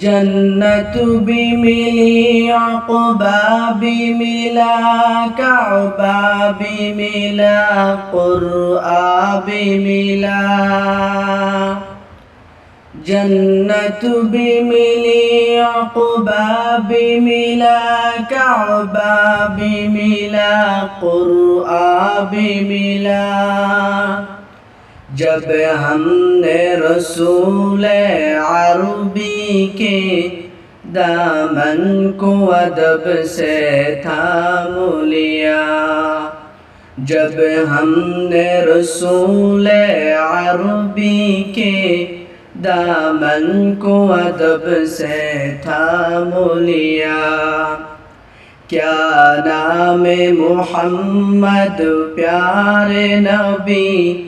جنة بملي عقبى بملا كعبى بملا قرآ بملا جنة بملي عقبى بملا كعبى بملا قرآ بملا جب ہم نے رسول عربی کے دامن کو ادب سے تھام لیا۔ جب ہم نے رسول عربی کے دامن کو ادب سے تھام لیا۔ کیا نام محمد پیارے نبی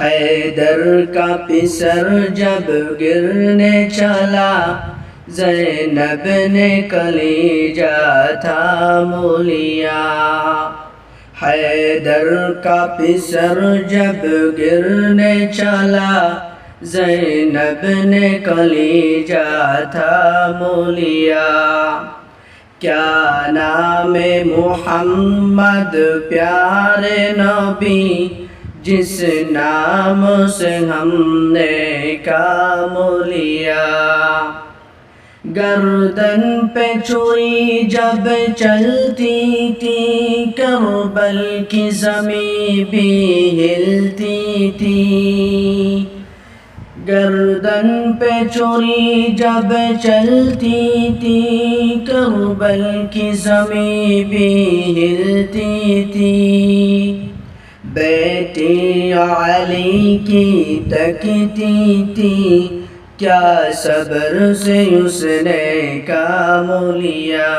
حیدر کا پسر جب گرنے چلا، زینب نے کلیجا تھا مولیا۔ حیدر کا پسر جب گرنے چلا، زینب نے کلیجا تھا مولیا۔ کیا نام محمد، پیارے نبی؟ جس نام سے ہم نے کام لیا گردن پہ چوری جب چلتی تھی کربل کی زمین بھی ہلتی تھی گردن پہ چوری جب چلتی تھی کربل کی زمین بھی ہلتی تھی بیٹی علی کی تکتی تھی۔ کیا صبر سے اس نے کام لیا؟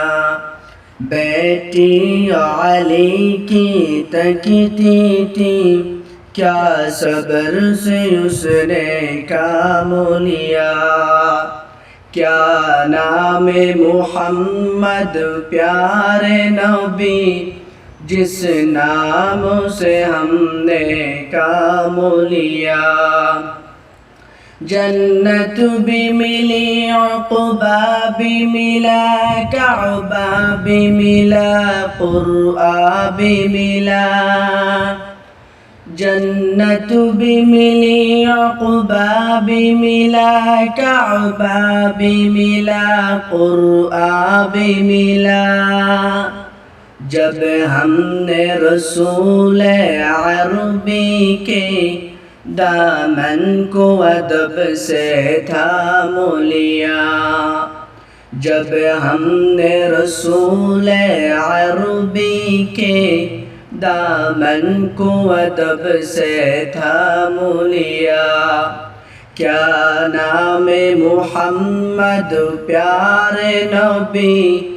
بیٹی علی کی تکتی تھی۔ کیا صبر سے اس نے کام لیا؟ کیا نام محمد پیارے نبی؟ جس نام سے ہم نے کام لیا جنت بھی ملی عقبہ بھی ملا کعبہ بھی ملا قرآن بھی ملا جنت بھی ملی عقبہ بھی ملا کعبہ بھی ملا قرآن بھی ملا جب ہم نے رسول عربی کے دامن کو ادب سے تھام لیا جب ہم نے رسول عربی کے دامن کو ادب سے تھام لیا کیا نام محمد پیارے نبی